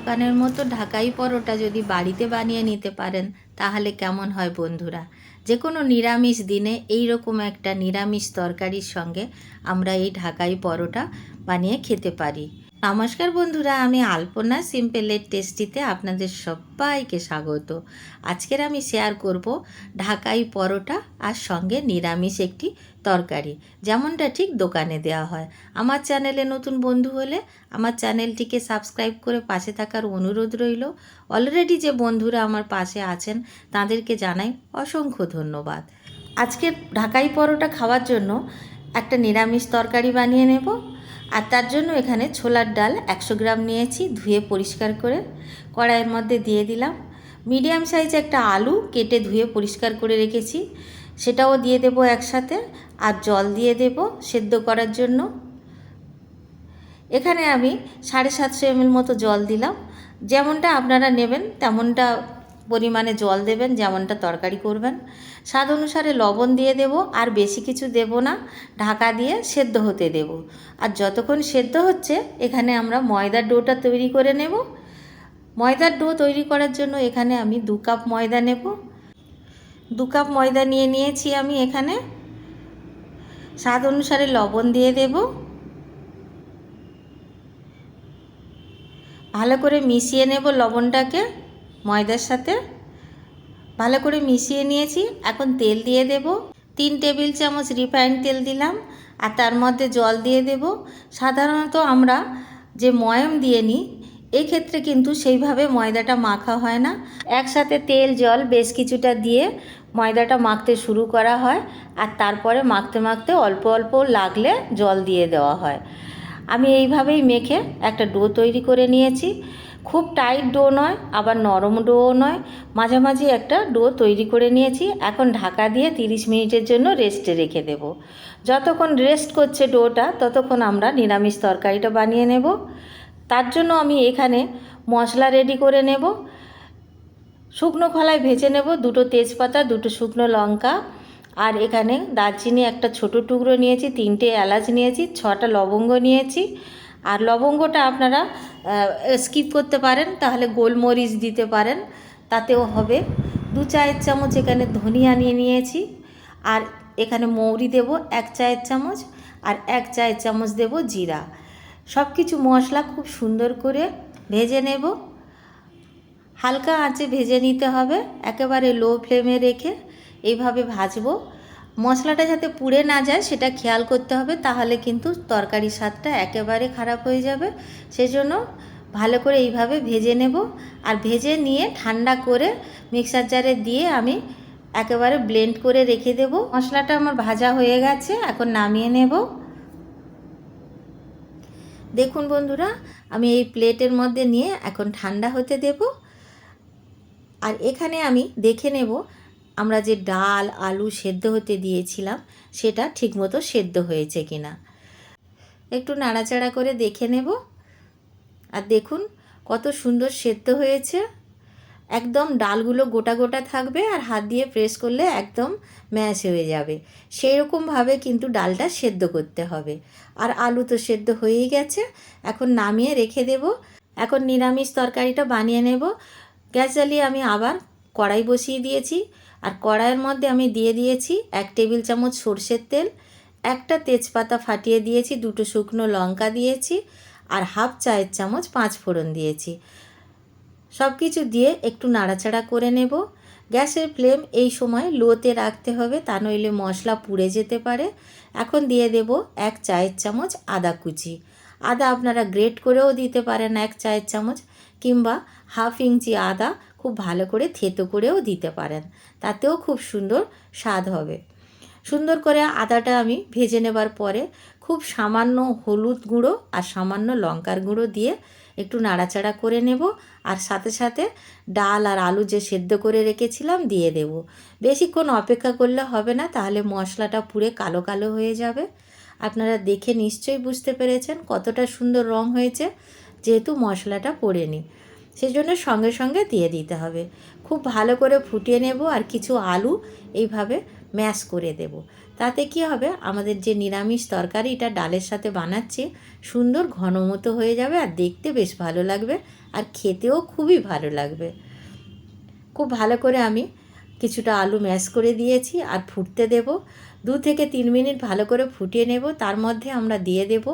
দোকানের মতো ঢাকাই পরোটা যদি বাড়িতে বানিয়ে নিতে পারেন, তাহলে কেমন হয় বন্ধুরা? যে কোনো নিরামিষ দিনে এই রকম একটা নিরামিষ তরকারির সঙ্গে আমরা এই ঢাকাই পরোটা বানিয়ে খেতে পারি। নমস্কার বন্ধুরা, আমি আলপনা সিম্পলের টেস্টিতে আপনাদের সবাইকে স্বাগত। আজকের আমি শেয়ার করব ঢাকাই পরোটা আর সঙ্গে নিরামিষ একটি তরকারি। যেমনটা ঠিক দোকানে দেওয়া হয়। আমার চ্যানেলে নতুন বন্ধু হলে আমার চ্যানেলটিকে সাবস্ক্রাইব করে পাশে থাকার অনুরোধ রইল। অলরেডি যে বন্ধুরা আমার পাশে আছেন, তাদেরকে জানাই অসংখ্য ধন্যবাদ। আজকে ঢাকাই পরোটা খাওয়ার জন্য একটা নিরামিষ তরকারি বানিয়ে নেব। আর তার জন্য এখানে ছোলার ডাল একশো গ্রাম নিয়েছি, ধুয়ে পরিষ্কার করে কড়াইয়ের মধ্যে দিয়ে দিলাম। মিডিয়াম সাইজ একটা আলু কেটে ধুয়ে পরিষ্কার করে রেখেছি। সেটাও দিয়ে দেব একসাথে। আর জল দিয়ে দেব সেদ্ধ করার জন্য। এখানে আমি সাড়ে সাতশো এমএল মতো জল দিলাম। যেমনটা আপনারা নেবেন, তেমনটা পরিমাণে জল দেবেন, যেমনটা তরকারি করবেন। স্বাদ অনুসারে লবণ দিয়ে দেব, আর বেশি কিছু দেব না। ঢাকা দিয়ে সেদ্ধ হতে দেব। আর যতক্ষণ সেদ্ধ হচ্ছে, এখানে আমরা ময়দার ডোটা তৈরি করে নেব। ময়দার ডো তৈরি করার জন্য এখানে আমি দু কাপ ময়দা নেব। দু কাপ ময়দা নিয়ে নিয়েছি আমি এখানে। স্বাদ অনুসারে লবণ দিয়ে দেব। ভালো করে মিশিয়ে নেব লবণটাকে ময়দার সাথে। ভালো করে মিশিয়ে নিয়েছি, এখন তেল দিয়ে দেব। তিন টেবিল চামচ রিফাইন্ড তেল দিলাম, আর তার মধ্যে জল দিয়ে দেব। সাধারণত আমরা যে ময়ম দিয়ে নিই এক্ষেত্রে কিন্তু সেইভাবে ময়দাটা মাখা হয় না। একসাথে তেল, জল, বেশ কিছুটা দিয়ে ময়দাটা মাখতে শুরু করা হয় আর তারপরে মাখতে মাখতে অল্প অল্প লাগলে জল দিয়ে দেওয়া হয়। আমি এইভাবেই মেখে একটা ডো তৈরি করে নিয়েছি। খুব টাইট ডো নয়, আবার নরম ডোও নয়। মাঝামাঝি একটা ডো তৈরি করে নিয়েছি। এখন ঢাকা দিয়ে 30 মিনিটের জন্য রেস্টে রেখে দেব। যতক্ষণ রেস্ট করছে ডোটা, ততক্ষণ আমরা নিরামিষ তরকারিটা বানিয়ে নেব। তার জন্য আমি এখানে মশলা রেডি করে নেব। শুকনো খোলায় ভেজে নেব, দুটো তেজপাতা, দুটো শুকনো লঙ্কা। আর এখানে দারচিনি একটা ছোট টুকরো নিয়েছি, তিনটে এলাচ নিয়েছি, ছটা লবঙ্গ নিয়েছি। আর লবঙ্গটা আপনারা স্কিপ করতে পারেন, তাহলে গোলমরিচ দিতে পারেন, তাতেও হবে। দু চায়ের চামচ এখানে ধনিয়া নিয়ে নিয়েছি। আর এখানে মৌরি দেব, এক চায়ের চামচ। আর এক চায়ের চামচ দেব জিরা। সব কিছু মশলা খুব সুন্দর করে ভেজে নেব। হালকা আঁচে ভেজে নিতে হবে, একেবারে লো ফ্লেমে রেখে এইভাবে ভাজবো। মশলাটা যাতে পুড়ে না যায় সেটা খেয়াল করতে হবে, তাহলে কিন্তু তরকারির স্বাদটা একেবারে খারাপ হয়ে যাবে। সেজন্য ভালো করে এইভাবে ভেজে নেব। আর ভেজে নিয়ে ঠান্ডা করে মিক্সার জারে দিয়ে আমি একেবারে ব্লেন্ড করে রেখে দেব। মশলাটা আমার ভাজা হয়ে গেছে, এখন নামিয়ে নেব। দেখুন বন্ধুরা, আমি এই প্লেটের মধ্যে নিয়ে এখন ঠান্ডা হতে দেব। আর এখানে আমি দেখে নেব আমরা যে ডাল, আলু সেদ্ধ হতে দিয়েছিলাম, সেটা ঠিকমতো সেদ্ধ হয়েছে কি না একটু নাড়াচাড়া করে দেখে নেব। আর দেখুন কত সুন্দর সেদ্ধ হয়েছে। একদম ডালগুলো গোটা গোটা থাকবে আর হাত দিয়ে প্রেস করলে একদম ম্যাশ হয়ে যাবে। সেই রকমভাবে কিন্তু ডালটা সেদ্ধ করতে হবে। আর আলু তো সেদ্ধ হয়েই গেছে। এখন নামিয়ে রেখে দেব। এখন নিরামিষ তরকারিটা বানিয়ে নেব। গ্যাস জ্বালিয়ে আমি আবার কড়াই বসিয়ে দিয়েছি। আর কড়াইয়ের মধ্যে আমি দিয়ে দিয়েছি এক টেবিল চামচ সর্ষের তেল, একটা তেজপাতা ফাটিয়ে দিয়েছি, দুটো শুকনো লঙ্কা দিয়েছি, আর হাফ চায়ের চামচ পাঁচ ফোড়ন দিয়েছি। সব কিছু দিয়ে একটু নাড়াচাড়া করে নেব। গ্যাসের ফ্লেম এই সময় লোতে রাখতে হবে, তা নইলে মশলা পুড়ে যেতে পারে। এখন দিয়ে দেব এক চায়ের চামচ আদা কুচি। আদা আপনারা গ্রেট করেও দিতে পারেন এক চায়ের চামচ। কিংবা হাফ ইঞ্চি আদা খুব ভালো করে থেতো করেও দিতে পারেন। তাতেও খুব সুন্দর স্বাদ হবে। সুন্দর করে আদাটা আমি ভেজে নেবার পরে খুব সামান্য হলুদ গুঁড়ো আর সামান্য লঙ্কার গুঁড়ো দিয়ে একটু নাড়াচাড়া করে নেব আর সাথে সাথে ডাল আর আলু যে সেদ্ধ করে রেখেছিলাম দিয়ে দেব। বেশিক্ষণ অপেক্ষা করলে হবে না, তাহলে মশলাটা পুড়ে কালো কালো হয়ে যাবে। আপনারা দেখে নিশ্চয়ই বুঝতে পেরেছেন কতটা সুন্দর রং হয়েছে। যেহেতু মশলাটা পড়েনি সেই জন্য সঙ্গে সঙ্গে দিয়ে দিতে হবে। খুব ভালো করে ফুটিয়ে নেব আর কিছু আলু এইভাবে ম্যাশ করে দেব। তাতে কি হবে? আমাদের যে নিরামিষ তরকারিটা ডালের সাথে বানাচ্ছি, সুন্দর ঘন মতো হয়ে যাবে আর দেখতে বেশ ভালো লাগবে আর খেতেও খুবই ভালো লাগবে। খুব ভালো করে আমি কিছুটা আলু ম্যাশ করে দিয়েছি আর ফুটতে দেব। দু থেকে তিন মিনিট ভালো করে ফুটিয়ে নেব। তার মধ্যে আমরা দিয়ে দেব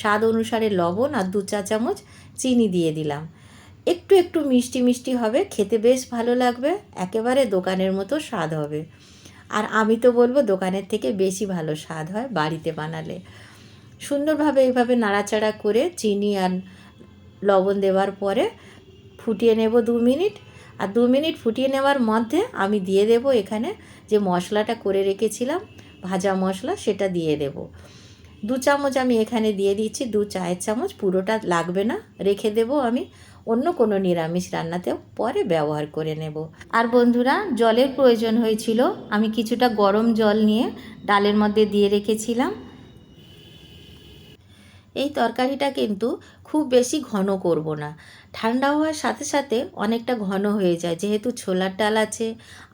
স্বাদ অনুসারে লবণ আর দু চা চামচ চিনি দিয়ে দিলাম। একটু একটু মিষ্টি মিষ্টি হবে, খেতে বেশ ভালো লাগবে, একেবারে দোকানের মতো স্বাদ হবে। আর আমি তো বলব দোকানের থেকে বেশি ভালো স্বাদ হয় বাড়িতে বানালে। সুন্দরভাবে এইভাবে নাড়াচাড়া করে চিনি আর লবণ দেওয়ার পরে ফুটিয়ে নেব দু মিনিট। আর দু মিনিট ফুটিয়ে নেওয়ার মধ্যে আমি দিয়ে দেব এখানে যে মশলাটা করে রেখেছিলাম ভাজা মশলা সেটা দিয়ে দেব। দু চামচ আমি এখানে দিয়ে দিচ্ছি, দু চায়ের চামচ, পুরোটা লাগবে না, রেখে দেব আমি অন্য কোনো নিরামিষ রান্নাতেও, পরে ব্যবহার করে নেব। আর বন্ধুরা, জলের প্রয়োজন হয়েছিল, আমি কিছুটা গরম জল নিয়ে ডালের মধ্যে দিয়ে রেখেছিলাম। এই তরকারিটা কিন্তু খুব বেশি ঘন করব না। ঠান্ডা হওয়ার সাথে সাথে অনেকটা ঘন হয়ে যায়। যেহেতু ছোলার ডাল আছে,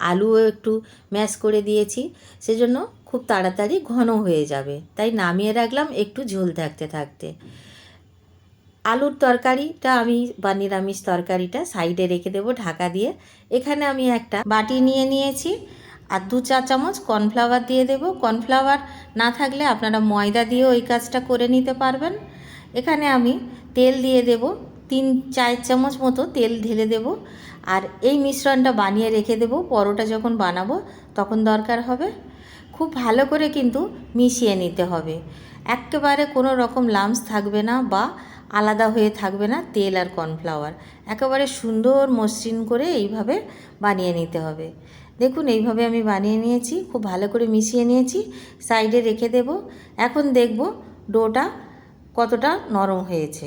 আলুও একটু ম্যাশ করে দিয়েছি, সেজন্য খুব তাড়াতাড়ি ঘন হয়ে যাবে। তাই নামিয়ে রাখলাম একটু ঝোল থাকতে থাকতে। আলুর তরকারিটা আমি বা নিরামিষ তরকারিটা সাইডে রেখে দেবো ঢাকা দিয়ে। এখানে আমি একটা বাটি নিয়ে নিয়েছি। আর দু চা চামচ কর্নফ্লাওয়ার দিয়ে দেব। কর্নফ্লাওয়ার না থাকলে আপনারা ময়দা দিয়েও ওই কাজটা করে নিতে পারবেন। এখানে আমি তেল দিয়ে দেব। তিন চার চামচ মতো তেল ঢেলে দেব। আর এই মিশ্রণটা বানিয়ে রেখে দেব। পরোটা যখন বানাবো তখন দরকার হবে। খুব ভালো করে কিন্তু মিশিয়ে নিতে হবে। একেবারে কোনো রকম লামস থাকবে না বা আলাদা হয়ে থাকবে না তেল আর কর্নফ্লাওয়ার। একেবারে সুন্দর মসৃণ করে এইভাবে বানিয়ে নিতে হবে। দেখুন, এইভাবে আমি বানিয়ে নিয়েছি, খুব ভালো করে মিশিয়ে নিয়েছি, সাইডে রেখে দেব। এখন দেখব ডোটা কতটা নরম হয়েছে।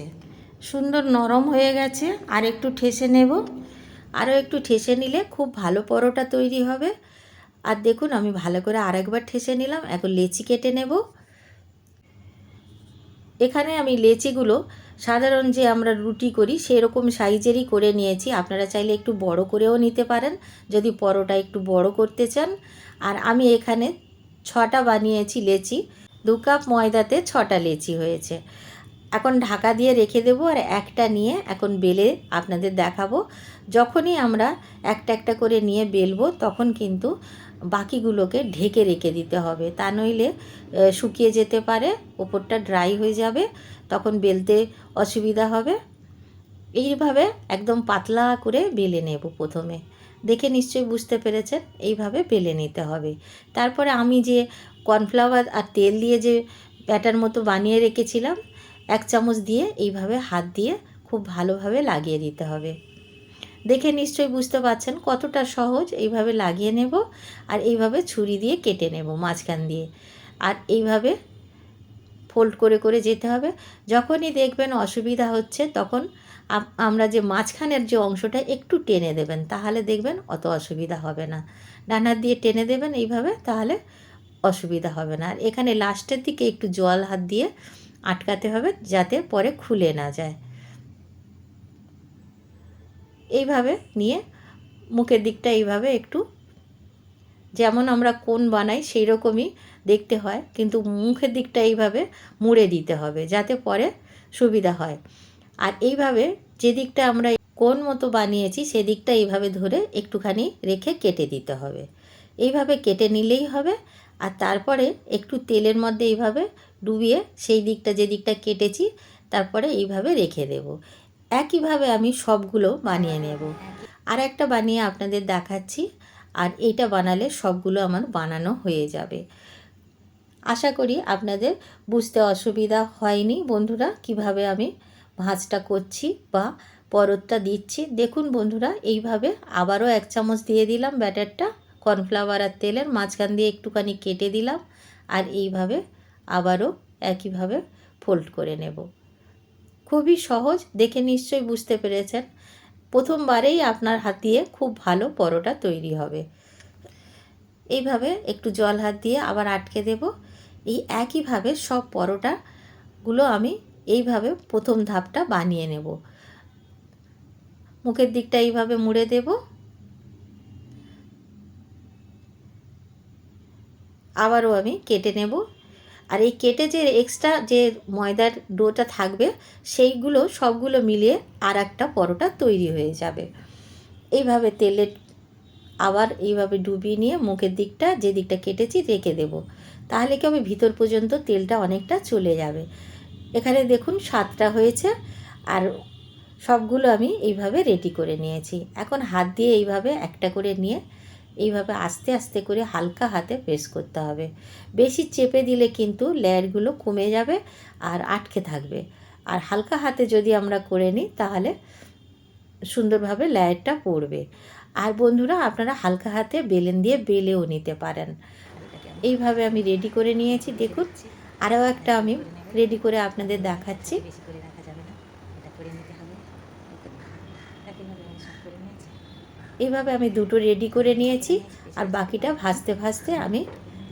সুন্দর নরম হয়ে গেছে, আর একটু ঠেসে নেব। আরও একটু ঠেসে নিলে খুব ভালো পরোটা তৈরি হবে। আর দেখুন, আমি ভালো করে আরেকবার ঠেসে নিলাম, এখন লেচি কেটে নেব। এখানে আমি লেচিগুলো সাধারণ যে আমরা রুটি করি, সেরকম সাইজেরই করে নিয়েছি। আপনারা চাইলে একটু বড় করেও নিতে পারেন, যদি পরোটা একটু বড় করতে চান। আর আমি এখানে ছটা বানিয়েছি লেচি, দু কাপ ময়দাতে ছটা লেচি হয়েছে। এখন ঢাকা দিয়ে রেখে দেবো আর একটা নিয়ে এখন বেলে আপনাদের দেখাবো। যখনই আমরা একটা একটা করে নিয়ে বেলবো, তখন কিন্তু বাকিগুলোকে ঢেকে রেখে দিতে হবে। তা নইলে শুকিয়ে যেতে পারে, ওপরটা ড্রাই হয়ে যাবে। তখন বেলতে অসুবিধা হবে। এইভাবে একদম পাতলা করে বেলে নেব প্রথমে। দেখে নিশ্চয়ই বুঝতে পেরেছেন, এইভাবে বেলে নিতে হবে। তারপরে আমি যে কর্নফ্লাওয়ার আর তেল দিয়ে যে ব্যাটার মতো বানিয়ে রেখেছিলাম, এক চামচ দিয়ে এইভাবে হাত দিয়ে খুব ভালোভাবে লাগিয়ে দিতে হবে। দেখে নিশ্চয়ই বুঝতে পারছেন কতটা সহজ এইভাবে লাগিয়ে নেব আর এইভাবে ছুরি দিয়ে কেটে নেব মাঝখান দিয়ে। আর এইভাবে ফোল্ড করে করে যেতে হবে। যখনই দেখবেন অসুবিধা হচ্ছে, তখন আমরা যে মাঝখানের যে অংশটা একটু টেনে দেবেন, তাহলে দেখবেন অত অসুবিধা হবে না। ডানার দিয়ে টেনে দেবেন এইভাবে, তাহলে অসুবিধা হবে না। আর এখানে লাস্টের দিকে একটু জল হাত দিয়ে আটকাতে হবে, যাতে পরে খুলে না যায়। এইভাবে নিয়ে মুখের দিকটা এইভাবে একটু যেমন আমরা কোন বানাই সেই রকমই দেখতে হয়। কিন্তু মুখের দিকটা এইভাবে মুড়ে দিতে হবে যাতে পরে সুবিধা হয়। আর এইভাবে যে দিকটা আমরা কোন মতো বানিয়েছি সেদিকটা এইভাবে ধরে একটুখানি রেখে কেটে দিতে হবে। এইভাবে কেটে নিলেই হবে। আর তারপরে একটু তেলের মধ্যে এইভাবে ডুবিয়ে সেই দিকটা, যে দিকটা কেটেছি, তারপরে এইভাবে রেখে দেব। একইভাবে আমি সবগুলো বানিয়ে নেব। আর একটা বানিয়ে আপনাদের দেখাচ্ছি। আর এইটা বানালে সবগুলো আমার বানানো হয়ে যাবে। আশা করি আপনাদের বুঝতে অসুবিধা হয়নি। বন্ধুরা, কীভাবে আমি ভাঁজটা করছি বা পরতটা দিচ্ছি, দেখুন বন্ধুরা, এইভাবে আবারও এক চামচ দিয়ে দিলাম ব্যাটারটা, কর্নফ্লাওয়ার আর তেলের মাঝখান দিয়ে একটুখানি কেটে দিলাম আর এইভাবে আবারও একইভাবে ফোল্ড করে নেব। খুবই সহজ, দেখে নিশ্চয়ই বুঝতে পেরেছেন। প্রথমবারেই আপনার হাত দিয়ে খুব ভালো পরোটা তৈরি হবে। এইভাবে একটু জল হাত দিয়ে আবার আটকে দেব। এই একইভাবে সব পরোটাগুলো আমি এইভাবে প্রথম ধাপটা বানিয়ে নেব। মুখের দিকটা এইভাবে মুড়ে দেব। আবারও আমি কেটে নেব। আর এই কেটে যে এক্সট্রা যে ময়দার ডোটা থাকবে, সেইগুলো সবগুলো মিলিয়ে আর একটা পরোটা তৈরি হয়ে যাবে। এইভাবে তেলে আবার এইভাবে ডুবিয়ে নিয়ে মুখের দিকটা, যে দিকটা কেটেছি রেখে দেব। তাহলে কি হবে? ভিতর পর্যন্ত তেলটা অনেকটা চলে যাবে। এখানে দেখুন সাতটা হয়েছে আর সবগুলো আমি এইভাবে রেডি করে নিয়েছি। এখন হাত দিয়ে এইভাবে একটা করে নিয়ে এইভাবে আস্তে আস্তে করে হালকা হাতে প্রেস করতে হবে। বেশি চেপে দিলে কিন্তু লেয়ারগুলো কমে যাবে আর আটকে থাকবে। আর হালকা হাতে যদি আমরা করে নিই তাহলে সুন্দরভাবে লেয়ারটা পড়বে। আর বন্ধুরা, আপনারা হালকা হাতে বেলেন দিয়ে বেলেও নিতে পারেন। এইভাবে আমি রেডি করে নিয়েছি। দেখুন, আরও একটা আমি রেডি করে আপনাদের দেখাচ্ছি বেশি করে রাখা যাবে না এটা করে নিতে হবে একইভাবে আমি সব করে নিয়েছি এইভাবে আমি দুটো রেডি করে নিয়েছি আর বাকিটা ভাজতে ভাজতে আমি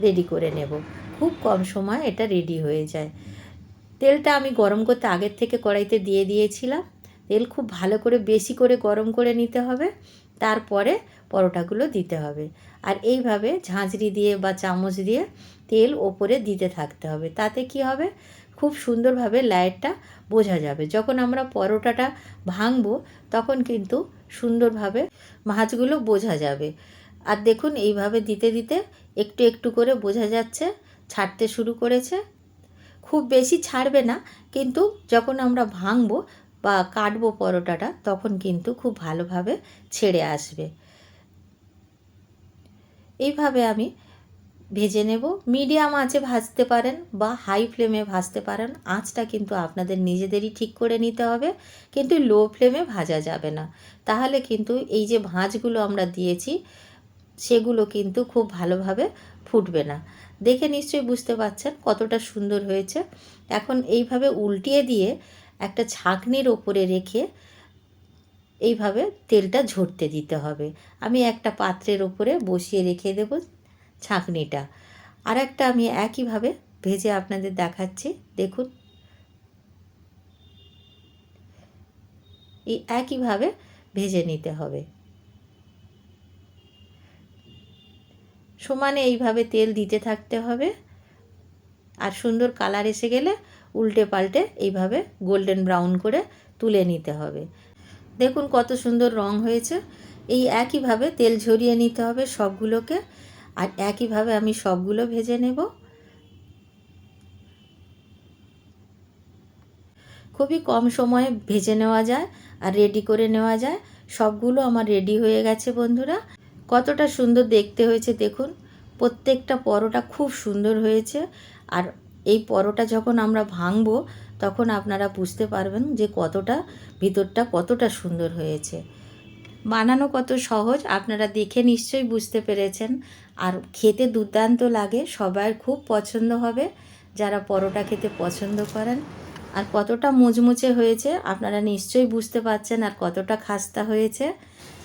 রেডি করে নেব। খুব কম সময় এটা রেডি হয়ে যায়। তেলটা আমি গরম করতে আগের থেকে কড়াইতে দিয়ে দিয়েছিলাম। তেল খুব ভালো করে বেশি করে গরম করে নিতে হবে। তারপরে পরোটাগুলো দিতে হবে। আর এইভাবে ঝাঁঝরি দিয়ে বা চামচ দিয়ে তেল ওপরে দিতে থাকতে হবে। তাতে কি হবে? খুব সুন্দরভাবে লায়েরটা বোঝা যাবে। যখন আমরা পরোটাটা ভাঙবো, তখন কিন্তু সুন্দরভাবে মাছগুলো বোঝা যাবে। আর দেখুন, এইভাবে দিতে দিতে একটু একটু করে বোঝা যাচ্ছে, ছাড়তে শুরু করেছে। খুব বেশি ছাড়বে না, কিন্তু যখন আমরা ভাঙবো বা কাটবো পরোটাটা, তখন কিন্তু খুব ভালোভাবে ছেড়ে আসবে। এইভাবে আমি ভেজে নেব। মিডিয়াম আঁচে ভাজতে পারেন বা হাই ফ্লেমে ভাজতে পারেন। আঁচটা কিন্তু আপনাদের নিজেদেরই ঠিক করে নিতে হবে, কিন্তু লো ফ্লেমে ভাজা যাবে না। তাহলে কিন্তু এই যে ভাঁজগুলো আমরা দিয়েছি, সেগুলো কিন্তু খুব ভালোভাবে ফুটবে না। দেখে নিশ্চয়ই বুঝতে পারছেন কতটা সুন্দর হয়েছে। এখন এইভাবে উল্টিয়ে দিয়ে একটা ছাঁকনির ওপরে রেখে এইভাবে তেলটা ঝরতে দিতে হবে। আমি একটা পাত্রের ওপরে বসিয়ে রেখে দেব। ছাঁকনিটা। আর একটা আমি একইভাবে ভেজে আপনাদের দেখাচ্ছি। দেখুন। এই একইভাবে ভেজে নিতে হবে। সমানে এইভাবে তেল দিতে থাকতে হবে। আর সুন্দর কালার এসে গেলে উল্টে পাল্টে এইভাবে গোল্ডেন ব্রাউন করে তুলে নিতে হবে। দেখুন কত সুন্দর রং হয়েছে। এই একইভাবে তেল ঝরিয়ে নিতে হবে সবগুলোকে। আর একইভাবে আমি সবগুলো ভেজে নেব। খুবই কম সময়ে ভেজে নেওয়া যায় আর রেডি করে নেওয়া যায়। সবগুলো আমার রেডি হয়ে গেছে বন্ধুরা। কতটা সুন্দর দেখতে হয়েছে দেখুন। প্রত্যেকটা পরোটা খুব সুন্দর হয়েছে। আর এই পরোটা যখন আমরা ভাঙবো, তখন আপনারা বুঝতে পারবেন যে কতটা, ভিতরটা কতটা সুন্দর হয়েছে। বানানো কত সহজ, আপনারা দেখে নিশ্চয়ই বুঝতে পেরেছেন। আর খেতে দুর্দান্ত লাগে, সবার খুব পছন্দ হবে, যারা পরোটা খেতে পছন্দ করেন। আর কতটা মুচমুচে হয়েছে, আপনারা নিশ্চয়ই বুঝতে পারছেন আর কতটা খাস্তা হয়েছে।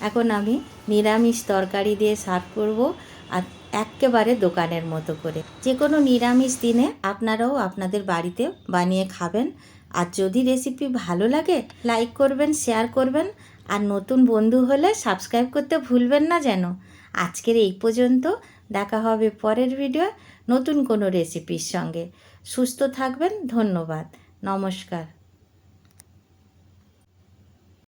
এখন আমি নিরামিষ তরকারি দিয়ে সার্ভ করব, আর একেবারে দোকানের মতো করে। যে কোনো নিরামিষ দিনে আপনারাও আপনাদের বাড়িতে বানিয়ে খাবেন। আর যদি রেসিপি ভালো লাগে, লাইক করবেন, শেয়ার করবেন। আর নতুন বন্ধু হলে সাবস্ক্রাইব করতে ভুলবেন না যেন। আজকের এই পর্যন্ত, দেখা হবে পরের ভিডিও নতুন কোনো রেসিপির সঙ্গে। সুস্থ থাকবেন, ধন্যবাদ। নমস্কার।